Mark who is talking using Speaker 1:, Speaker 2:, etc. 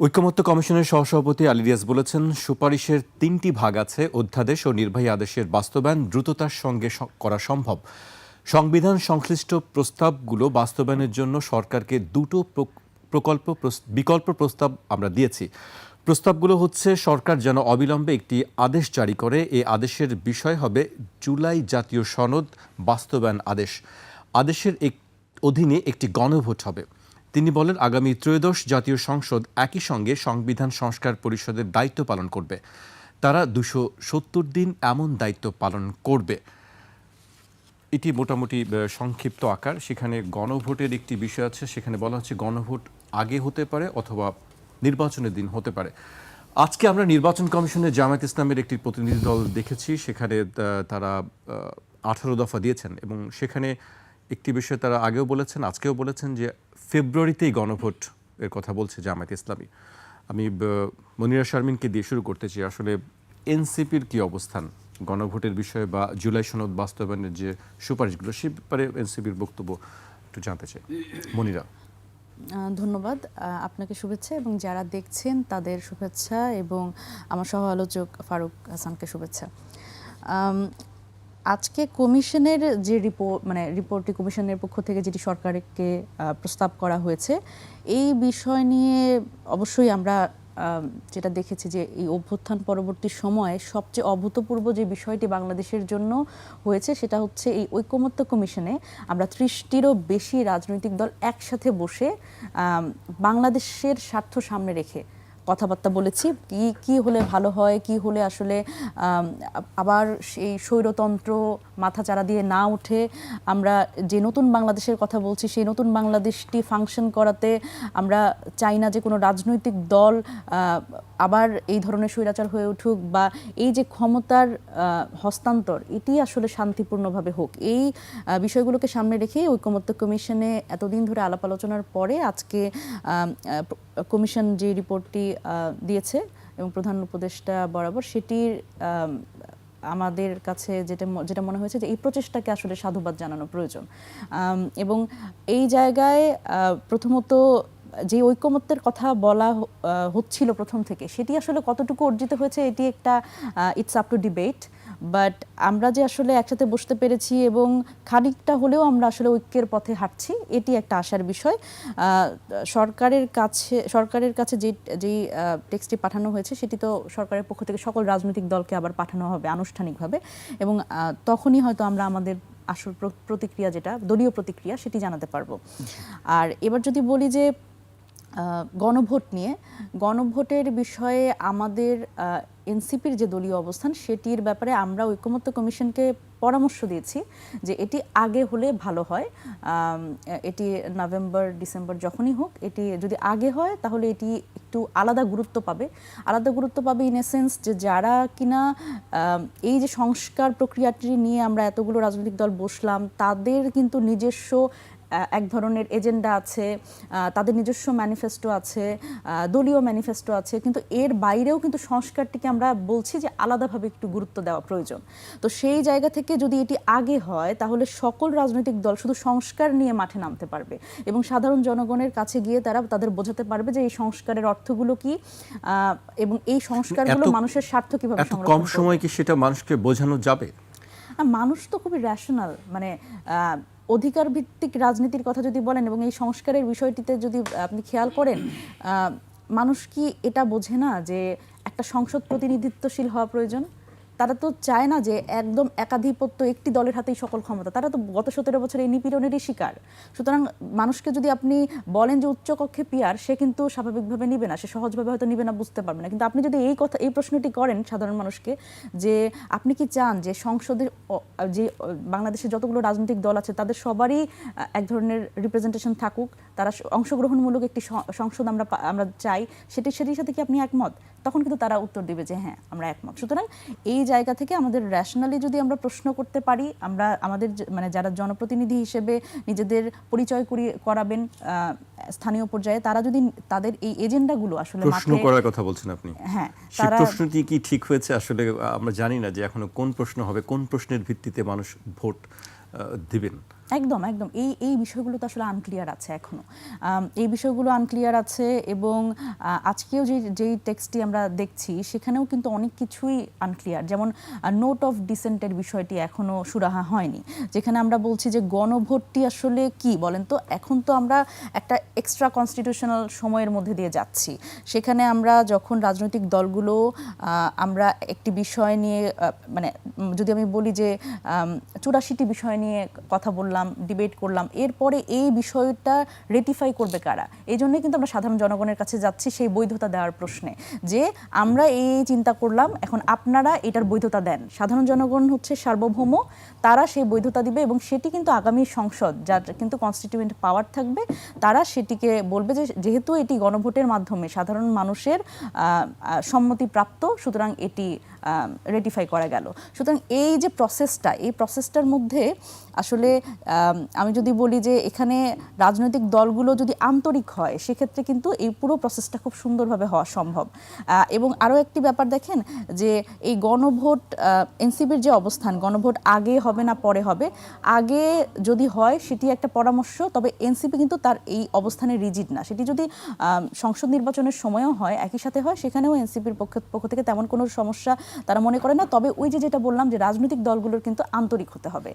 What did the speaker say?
Speaker 1: ঐক্যমত্য কমিশনের সহসভাপতি আলিরিয়াস বলেছেন, সুপারিশের তিনটি ভাগ আছে অধ্যাদেশ ও নির্বাহী আদেশের বাস্তবায়ন দ্রুততার সঙ্গে করা সম্ভব। সংবিধান সংশ্লিষ্ট প্রস্তাবগুলো বাস্তবায়নের জন্য সরকারকে দুটো প্রক- প্রকল্প বিকল্প প্রস্তাব আমরা দিয়েছি। প্রস্তাবগুলো হচ্ছে, সরকার যেন অবিলম্বে একটি আদেশ জারি করে এই আদেশের বিষয় হবে জুলাই জাতীয় সনদ বাস্তবায়ন আদেশ। আদেশের এক অধীনে একটি গণভোট হবে। তিনি বলেন, আগামী ত্রয়োদশ জাতীয় সংসদ একই সঙ্গে সংবিধান সংস্কার পরিষদের দায়িত্ব পালন করবে। তারা দুশো সত্তর দিন এমন দায়িত্ব পালন করবে। এটি মোটামুটি সংক্ষিপ্ত আকার। সেখানে গণভোটের একটি বিষয় আছে, সেখানে বলা হচ্ছে গণভোট আগে হতে পারে অথবা নির্বাচনের দিন হতে পারে। আজকে আমরা নির্বাচন কমিশনের জামায়াত ইসলামের একটি প্রতিনিধি দল দেখেছি। সেখানে তারা আঠারো দফা দিয়েছেন এবং সেখানে একটি বিষয় তারা আগেও বলেছেন, আজকেও বলেছেন যে ফেব্রুয়ারিতেই গণভোট এর কথা বলছে জামায়াত ইসলামী। আমি মনিরা শারমিনকে দিয়ে শুরু করতে চাই। আসলে এনসিপির কি অবস্থান? গণভোটের বিষয়ে বা জুলাই সনদ বাস্তবায়নের যে সুপারিশগুলো, সে ব্যাপারে এনসিপির বক্তব্য একটু জানতে চাই। মনিরা।
Speaker 2: ধন্যবাদ। আপনাকে শুভেচ্ছা এবং যারা দেখছেন তাদের শুভেচ্ছা এবং আমার সহ আলোচক ফারুক হাসানকে শুভেচ্ছা। আজকে কমিশনের যে রিপোর্ট মানে রিপোর্টটি কমিশনের পক্ষ থেকে যেটি সরকারকে প্রস্তাব করা হয়েছে, এই বিষয় নিয়ে অবশ্যই আমরা যেটা দেখেছি যে এই অভ্যুত্থান পরবর্তী সময়ে সবচেয়ে অভূতপূর্ব যে বিষয়টি বাংলাদেশের জন্য হয়েছে, সেটা হচ্ছে এই ঐকমত্য কমিশনে আমরা ত্রিশটিরও বেশি রাজনৈতিক দল একসাথে বসে বাংলাদেশের স্বার্থ সামনে রেখে কথাবার্তা বলেছি, কি কি হলে ভালো হয়, কি হলে আসলে আবার সেই স্বৈরতন্ত্র মাথা চারা দিয়ে না উঠে আমরা যে নতুন বাংলাদেশের কথা বলছি, সেই নতুন বাংলাদেশটি ফাংশন করাতে আমরা চাই না যে কোনো রাজনৈতিক দল আবার এই ধরনের স্বৈরাচার হয়ে উঠুক বা এই যে ক্ষমতার হস্তান্তর, এটি আসলে শান্তিপূর্ণভাবে হোক। এই বিষয়গুলোকে সামনে রেখে ঐকমত্য কমিশনে এতদিন ধরে আলাপ আলোচনার পরে আজকে কমিশন যে রিপোর্টটি দিয়েছে এবং প্রধান উপদেষ্টা বরাবর সেটির আম, আমাদের কাছে যেটা যেটা মনে হয়েছে যে এই প্রচেষ্টাকে আসলে সাধুবাদ জানানো প্রয়োজন। এবং এই জায়গায় প্রথমত যে ঐকমত্যের কথা বলা হচ্ছিল প্রথম থেকে সেটি আসলে কতটুকু অর্জিত হয়েছে এটি একটা it's up to debate but আমরা যে আসলে একসাথে বসতে পেরেছি এবং খানিকটা হলেও আমরা আসলে ঐক্যের পথে হাঁটছি এটি একটা আশার বিষয়। সরকারের কাছে সরকারের কাছে যে যেই টেক্সটটি পাঠানো হয়েছে সেটি তো সরকারের পক্ষ থেকে সকল রাজনৈতিক দলকে আবার পাঠানো হবে আনুষ্ঠানিকভাবে। এবং তখনই হয়তো আমরা আমাদের আসল প্রতিক্রিয়া যেটা দলীয় প্রতিক্রিয়া সেটি জানাতে পারব। আর এবার যদি বলি যে গণভোট নিয়ে। গণভোটের বিষয়ে আমাদের এনসিপির যে দলীয় অবস্থান, সেটির ব্যাপারে আমরা ঐকমত্য কমিশনকে পরামর্শ দিয়েছি যে এটি আগে হলে ভালো হয়। এটি নভেম্বর, ডিসেম্বর যখনই হোক, এটি যদি আগে হয়, তাহলে এটি একটু আলাদা গুরুত্ব পাবে। আলাদা গুরুত্ব পাবে ইন এসেন্স যে যারা কিনা এই যে সংস্কার প্রক্রিয়াটি নিয়ে আমরা এতগুলো রাজনৈতিক দল বসলাম, তাদের কিন্তু নিজস্ব এক ধরনের এজেন্ডা আছে তাদের নিজস্ব ম্যানিফেস্টো আছে দলীয় ম্যানিফেস্টো আছে কিন্তু এর বাইরেও কিন্তু সংস্কারটিকে আমরা বলছি যে আলাদাভাবে একটু গুরুত্ব দেওয়া প্রয়োজন। তো সেই জায়গা থেকে যদি এটি আগে হয় তাহলে সকল রাজনৈতিক দল শুধু সংস্কার নিয়ে মাঠে নামতে পারবে এবং সাধারণ জনগণের কাছে গিয়ে তারা তাদের বোঝাতে পারবে যে এই সংস্কারের অর্থগুলো কি আহ, এবং এই সংস্কারগুলো মানুষের স্বার্থ কীভাবে
Speaker 1: কম সময় কি সেটা মানুষকে বোঝানো যাবে?
Speaker 2: মানুষ তো খুবই রেশনাল মানে আহ, অধিকার ভিত্তিক রাজনীতির কথা যদি বলেন এবং এই সংস্কারের বিষয়টিতে যদি আপনি খেয়াল করেন মানুষ কি এটা বোঝে না যে একটা সংসদ প্রতিনিধিত্বশীল হওয়া প্রয়োজন? তারা তো চায় না যে একদম একাধিপত্য একটি দলের হাতেই সকল ক্ষমতা। তারা তো গত সতেরো বছর এই নিপীড়নেরই শিকার। সুতরাং মানুষকে যদি আপনি বলেন যে উচ্চকক্ষে পিয়ার, সে কিন্তু স্বাভাবিকভাবে নিবে না। সে সহজভাবে হয়তো নিবে না, বুঝতে পারবে না। কিন্তু আপনি যদি এই কথা, এই প্রশ্নটি করেন সাধারণ মানুষকে যে আপনি কি চান যে সংসদে যে বাংলাদেশে যতগুলো রাজনৈতিক দল আছে, তাদের সবারই এক ধরনের রিপ্রেজেন্টেশন থাকুক, তারা অংশগ্রহণমূলক একটি সংসদ আমরা আমরা চাই, সেটি, সেটির সাথে কি আপনি একমত? তখন কিন্তু তারা উত্তর দিবে যে হ্যাঁ আমরা একমত। সুতরাং এই জায়গা থেকে আমাদের র্যাশনালি যদি আমরা প্রশ্ন করতে পারি আমরা আমাদের মানে যারা জনপ্রতিনিধি হিসেবে নিজেদের পরিচয় করিয়ে করাবেন আহ, স্থানীয় পর্যায়ে তারা যদি তাদের এই এজেন্ডাগুলো আসলে
Speaker 1: প্রশ্ন করার কথা বলছেন আপনি।
Speaker 2: হ্যাঁ
Speaker 1: সেই প্রশ্নটি কি ঠিক হয়েছে? আসলে আমরা জানি না যে এখনও কোন প্রশ্ন হবে কোন প্রশ্নের ভিত্তিতে মানুষ ভোট দিবেন।
Speaker 2: একদম একদম। এই এই বিষয়গুলো তো আসলে আনক্লিয়ার আছে এখনও। এই বিষয়গুলো আনক্লিয়ার আছে এবং আজকেও যে, যেই টেক্সটটি আমরা দেখছি, সেখানেও কিন্তু অনেক কিছুই আনক্লিয়ার যেমন নোট অফ ডিসেন্টের বিষয়টি এখনও সুরাহা হয়নি। যেখানে আমরা বলছি যে, গণভোটটি আসলে কি বলেন তো? এখন তো আমরা একটা এক্সট্রা কনস্টিটিউশনাল সময়ের মধ্যে দিয়ে যাচ্ছি। সেখানে আমরা যখন রাজনৈতিক দলগুলো আমরা একটি বিষয় নিয়ে মানে যদি আমি বলি যে চুরাশিটি বিষয় নিয়ে কথা বললাম ডিবেট করলাম, এরপরে এই বিষয়টা রেটিফাই করবে কারা? এই জন্যই কিন্তু আমরা সাধারণ জনগণের কাছে যাচ্ছি সেই বৈধতা দেওয়ার প্রশ্নে। যে আমরা এই চিন্তা করলাম, এখন আপনারা এটার বৈধতা দেন। সাধারণ জনগণ হচ্ছে সার্বভৌম, তারা সেই বৈধতা দিবে এবং সেটি কিন্তু আগামী সংসদ, যার কিন্তু কনস্টিটিউয়েন্ট পাওয়ার থাকবে, তারা সেটিকে বলবে যে যেহেতু এটি গণভোটের মাধ্যমে সাধারণ মানুষের সম্মতিপ্রাপ্ত সুতরাং এটি রেটিফাই করা গেল। সুতরাং এই যে প্রসেসটা এই প্রসেসটার মধ্যে আসলে আম, যদি বলি যে এখানে রাজনৈতিক দলগুলো যদি আন্তরিক হয় সেক্ষেত্রে কিন্তু এই পুরো প্রসেসটা খুব সুন্দরভাবে হওয়া সম্ভব। এবং আরও একটি ব্যাপার দেখেন যে এই গণভোট এনসিবির যে অবস্থান গণভোট আগে হবে না পরে হবে আগে যদি হয় সেটি একটা পরামর্শ তবে এনসিপি কিন্তু তার এই অবস্থানে রিজিড না। সেটি যদি সংসদ নির্বাচনের সময়ও হয় একই সাথে হয় সেখানেও এনসিপির পক্ষ পক্ষ থেকে তেমন কোনো সমস্যা তারা মনে করে না। তবে ওই যে যেটা বললাম যে রাজনৈতিক দলগুলোর কিন্তু আন্তরিক হতে হবে।